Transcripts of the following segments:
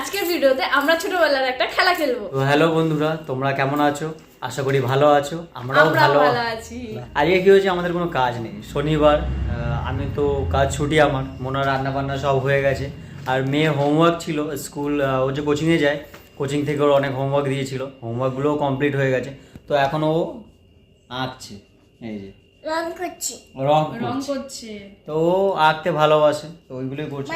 আজকের ভিডিওতে আমরা ছোটবেলার একটা খেলা খেলব। হ্যালো বন্ধুরা তোমরা কেমন আছো? আশা করি ভালো আছো আমরাও ভালো। আছি। আজকে কি হয়েছে আমাদের কোনো কাজ নেই শনিবার আমি তো কাজ ছুটি আমার মনে রান্না বান্না সব হয়ে গেছে। আর মেয়ে হোমওয়ার্ক ছিল স্কুল ও যে কোচিংয়ে যায় কোচিং থেকে ওর অনেক হোমওয়ার্ক দিয়েছিল হোমওয়ার্কগুলোও কমপ্লিট হয়ে গেছে। তো এখন ও আঁকছে এই যে। রং করছি। রং রং করছে। তো ও আঁকতে ভালোবাসে তো ওইগুলোই করছে।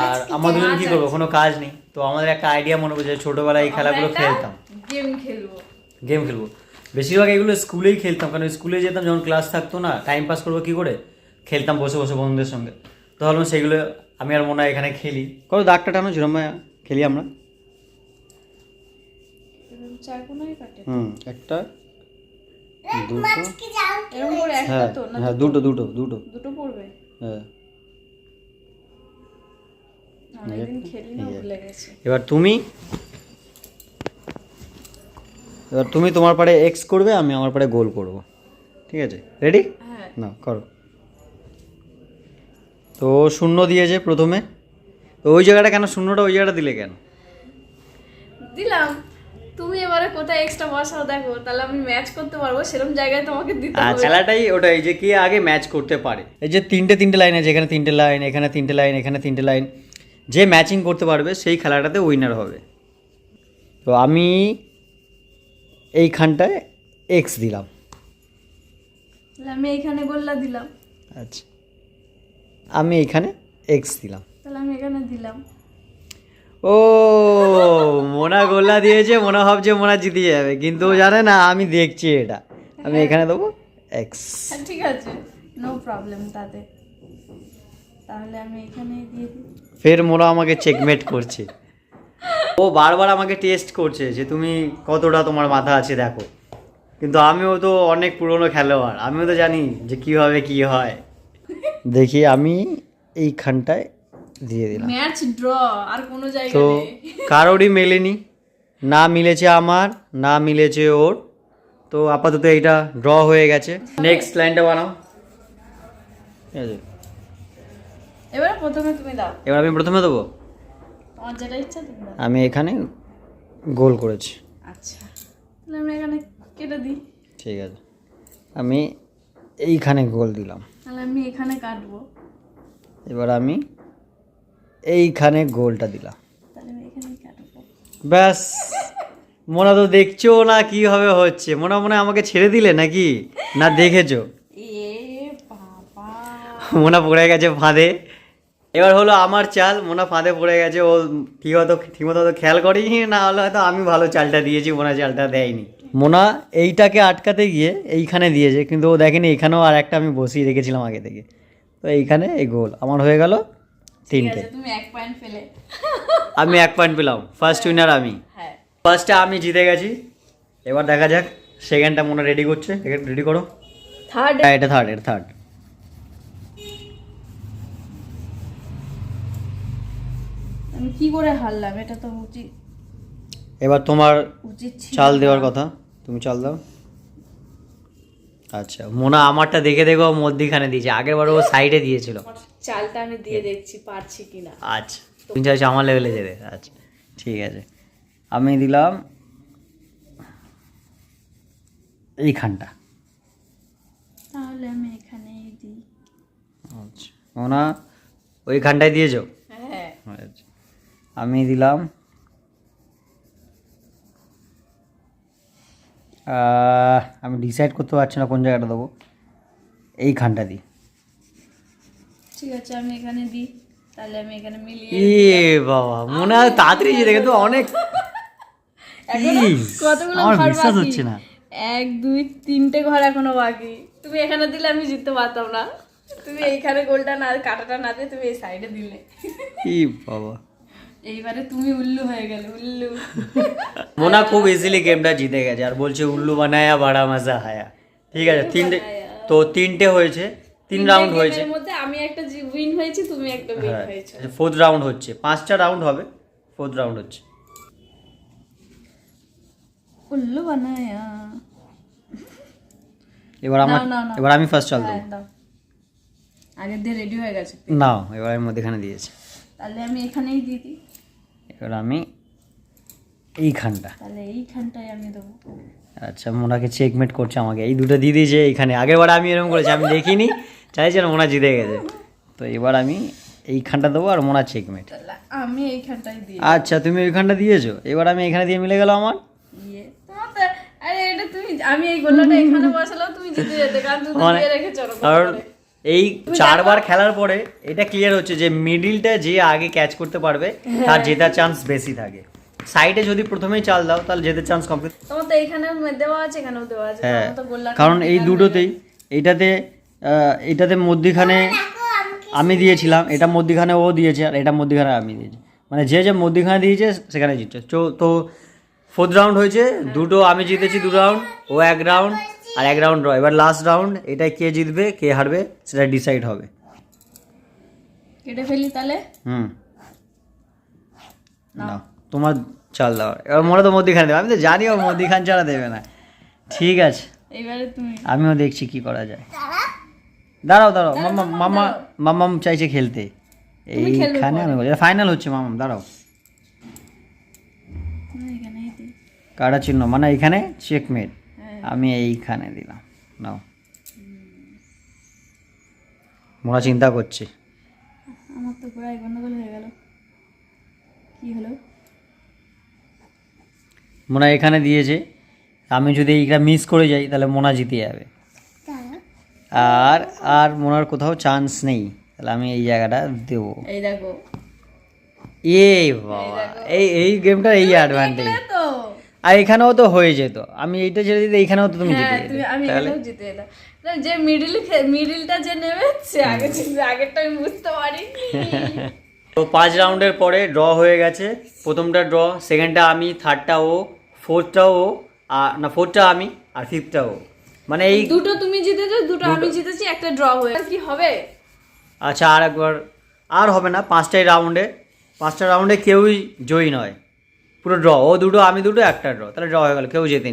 আর আমরা দুজন কি করব? কোনো কাজ নেই। তো আমাদের একটা আইডিয়া মনে করছে ছোটবেলায় এই খেলাগুলো খেলতাম। গেম খেলব। গেম খেলব। বেশিরভাগ এগুলো স্কুলেই খেলতাম কারণ স্কুলে যেতাম যখন ক্লাস থাকতো না টাইম পাস করব কি করে? খেলতাম বসে বসে বন্ধুদের সঙ্গে। তো ভাবলাম সেগুলো আমি আর মনে হয় এখানে খেলি। কত দাগটা টানো ঝিরম খেলি আমরা? চার কোনায় কাটে। হুম একটা দুটো? এরকম করে একটা হ্যাঁ তো না হ্যাঁ দুটো? দুটো দুটো দুটো। পড়বে? হ্যাঁ। এবার তুমি? এবার তুমি তোমার পারে এক্স করবে আমি আমার পারে গোল করব। ঠিক আছে? রেডি হ্যাঁ। না করো। তো শূন্য দিয়েছে প্রথমে। তো ওই জায়গাটা কেন? শূন্যটা ওই জায়গাটা দিলে কেন? দিলাম। তুমি এবারে কোথায় এক্সট্রা বসাও দেখো? তাহলে আমি ম্যাচ করতে পারব সেরকম জায়গায় তোমাকে দিতে হবে। খেলাটাই ওটাই যে কে আগে ম্যাচ করতে পারে। এই যে তিনটে তিনটে লাইন আছে এখানে তিনটে লাইন এখানে তিনটে লাইন এখানে তিনটে লাইন যে ম্যাচিং করতে পারবে সেই খেলাটাতে উইনার হবে। তো আমি এইখানটায় এক্স দিলাম। তাহলে আমি এখানে গোল্লা দিলাম। আচ্ছা। আমি এইখানে এক্স দিলাম। তাহলে আমি এখানে দিলাম। ও মোনা গোল্লা দিয়েছে মোনা ভাবছে মোনা জিতে যাবে কিন্তু জানে না আমি দেখছি এটা। আমি এখানে দেবো এক্স হ্যাঁ ঠিক আছে নো প্রবলেম তাতে। তাহলে আমি এখানে দিয়ে ফের মোনা আমাকে চেকমেট করছে। ও বারবার আমাকে টেস্ট করছে যে তুমি কতটা তোমার মাথা আছে দেখো। কিন্তু আমিও তো অনেক পুরনো খেলোয়াড় আমিও তো জানি যে কীভাবে কি হয়। দেখি আমি এইখানটায় দিয়ে দিলাম। ম্যাচ ড্র আর কোনো জায়গা তো কারোরই মেলেনি। না মিলেছে আমার না মিলেছে ওর। তো আপাতত এইটা ড্র হয়ে গেছে। নেক্সট লাইনটা বানাও। ঠিক আছে এবারে প্রথমে তুমি দাও। এবার আমি প্রথমে দেবো? তোমার যেটা ইচ্ছা তুমি দাও। আমি এখানে গোল করেছি। আচ্ছা। তাহলে আমি এখানে কেটে দিই। ঠিক আছে। আমি এইখানে গোল দিলাম। তাহলে আমি এখানে কাটবো। এবার আমি এইখানে গোলটা দিলাম ব্যাস। মোনা তো দেখছ না কীভাবে হচ্ছে। মোনা মনে আমাকে ছেড়ে দিলে নাকি? না দেখেছ? মোনা পড়ে গেছে ফাঁদে। এবার হলো আমার চাল। মোনা ফাঁদে পড়ে গেছে। ও ঠিক মতো ঠিক মতো খেয়াল করেনি না হলে হয়তো আমি ভালো চালটা দিয়েছি মোনা চালটা দেয়নি। মোনা এইটাকে আটকাতে গিয়ে এইখানে দিয়েছে কিন্তু ও দেখেনি এখানেও আর একটা আমি বসিয়ে রেখেছিলাম আগে থেকে। তো এইখানে এই গোল। আমার হয়ে গেল। তিনটে। তুমি এক পয়েন্ট ফেলে আমি এক পয়েন্ট পেলাম। ফার্স্ট উইনার আমি। হ্যাঁ। ফার্স্টে আমি জিতে গেছি। এবার দেখা যাক সেকেন্ডটা মনে রেডি করছে। রেডি করো। থার্ড হ্যাঁ এটা থার্ড এটা থার্ড আমি কি করে হারলাম? এটা তো উচিত। এবার তোমার চাল দেওয়ার কথা। তুমি চাল দাও। আচ্ছা মোনা আমারটা দেখে দেখো মধ্যিখানে দিয়েছে। আগের বার ও সাইডে দিয়েছিল। চালটা আমি দিয়ে দেখছি পারছি কিনা। আচ্ছা। তুমি চাইছো আমার লেভেলে যেতে? আচ্ছা ঠিক আছে। আমি দিলাম এইখানটা। তাহলে আমি এখানেই দিই। আচ্ছা। মোনা ওইখানটায় দিয়েছ? হ্যাঁ। আচ্ছা। আমি দিলাম আমি ডিসাইড করতে পারছি না কোন জায়গাটা দেবো। এইখানটা দিই। ঠিক আছে আমি এখানে দিই। তাহলে আমি এখানে মিলিয়ে এ বাবা মনে হয় তাড়াতাড়ি অনেক এখনও কতগুলো ঘর বিশ্বাস হচ্ছে না। এক দুই তিনটে ঘর এখনও বাকি। তুমি এখানে দিলে আমি জিততে পারতাম না। তুমি এইখানে গোলটা না কাটাটা না দিয়ে তুমি এই সাইডে দিলে। বাবা। এইবারে তুমি উল্লু হয়ে গেলে উল্লু। মোনা খুব ইজিলি গেমটা জিতে গেছে। আর বলছে উল্লু বানায়া বাড়া মজা হায়া। ঠিক আছে তিনটে তো তিনটে হয়েছে। তিন রাউন্ড হয়েছে। মধ্যে আমি একটা উইন হয়েছি তুমি একটা উইন হ্যাঁ হয়েছো। ফোর্থ রাউন্ড হচ্ছে। পাঁচটা রাউন্ড হবে। ফোর্থ রাউন্ড হচ্ছে। উল্লু বানায়া। এবার আমার। এবার আমি ফার্স্ট চাল দেবো। হ্যাঁ, আগের দিয়ে রেডি হয়ে গেছে। নাও এবার আমি মধ্যেখানে দিয়েছি। তাহলে আমি এখানেই দিয়ে দিই। এবার আমি এইখানটা। তাহলে এইখানটায় আমি দেবো। আচ্ছা মোনাকে চেকমেট করছে আমাকে। এই দুটো দিয়ে দিয়েছে এইখানে। আগের বার আমি এরকম করেছি আমি দেখিনি। চাইছিলাম মোনা জিতে গেছে। তো এবার আমি এইখানটা দেবো আর মোনা চেকমেট আমি এইখানটায় দিই আচ্ছা তুমি ওইখানটা দিয়েছ? এবার আমি এখানে দিয়ে মিলে গেল আমার? ইয়ে এই মানে- চারবার খেলার পরে এটা ক্লিয়ার হচ্ছে যে মিডিলটা যে আগে ক্যাচ করতে পারবে তার জেতার চান্স বেশি থাকে। সাইডে যদি প্রথমেই চাল দাও তাহলে জেতার চান্স কমপ্লিট তোমার তো এইখানেও দেওয়া আছে এখানেও দেওয়া আছে হ্যাঁ কারণ এই দুটোতেই এইটাতে আহ, এইটাতে মধ্যিখানে আমি দিয়েছিলাম এটা মধ্যিখানে ও দিয়েছে আর এটা মধ্যিখানে আমি দিয়েছি। মানে যে যে মধ্যিখানে দিয়েছে সেখানে জিতছে। চো- তো ফোর্থ রাউন্ড হয়েছে দুটো আমি জিতেছি দু রাউন্ড ও এক রাউন্ড আর এক রাউন্ড ড্র এবার লাস্ট রাউন্ড এটা কে জিতবে কে হারবে সেটা ডিসাইড হবে। কেটে ফেলি তাহলে? হুম। নাও তোমার চাল দাও। এবার মনে তো মধ্যিখানে দেবে। আমি তো জানি ও মধ্যিখান ছাড়া দেবে না। ঠিক আছে। এইবারে তুমি। আমিও দেখছি কি করা যায়। দাঁড়াও দাঁড়াও মামা মামা মামাম চাইছে খেলতে। এইখানে আমি বলি ফাইনাল হচ্ছে মামাম দাঁড়াও। কাটা চিহ্ন মানে এইখানে চেকমেট হ্যাঁ। আমি এইখানে দিলাম নাও। মোরা চিন্তা করছে। আমার তো পুরাই গন্ডগোল হয়ে গেল। কি হলো? মোনা এখানে দিয়েছে। আমি যদি এইটা মিস করে যাই তাহলে মোনা জিতে যাবে। আর আর মোনার কোথাও চান্স নেই। তাহলে আমি এই জায়গাটা দেবো। এই দেখো। এই বাবা এই এই গেমটা এই অ্যাডভান্টেজ আর এখানেও তো হয়ে যেত। আমি এইটা ছেড়ে দিতে এইখানেও তো তুমি জিতে হ্যাঁ যেতে। তুমি আমি তাহলে এখানেও জিতে যেতাম। যে মিডিল মিডিলটা যে নেবে সে আগে আগেরটা আমি বুঝতে পারি তো পাঁচ রাউন্ডের পরে ড্র হয়ে গেছে। প্রথমটা ড্র সেকেন্ডটা আমি থার্ডটা ও ফোর্থটা ও আর না ফোর্থটা আমি আর ফিফথটা ও মানে এই দুটো তুমি জিতেছো দুটো আমি জিতেছি একটা ড্র হয়ে কি হবে? আচ্ছা আর একবার আর হবে না পাঁচটাই রাউন্ডে পাঁচটা রাউন্ডে কেউই জয়ী নয়। পুরো ড্র ও দুটো আমি দুটো একটা ড্র তাহলে ড্র হয়ে গেল কেউ জেতেনি।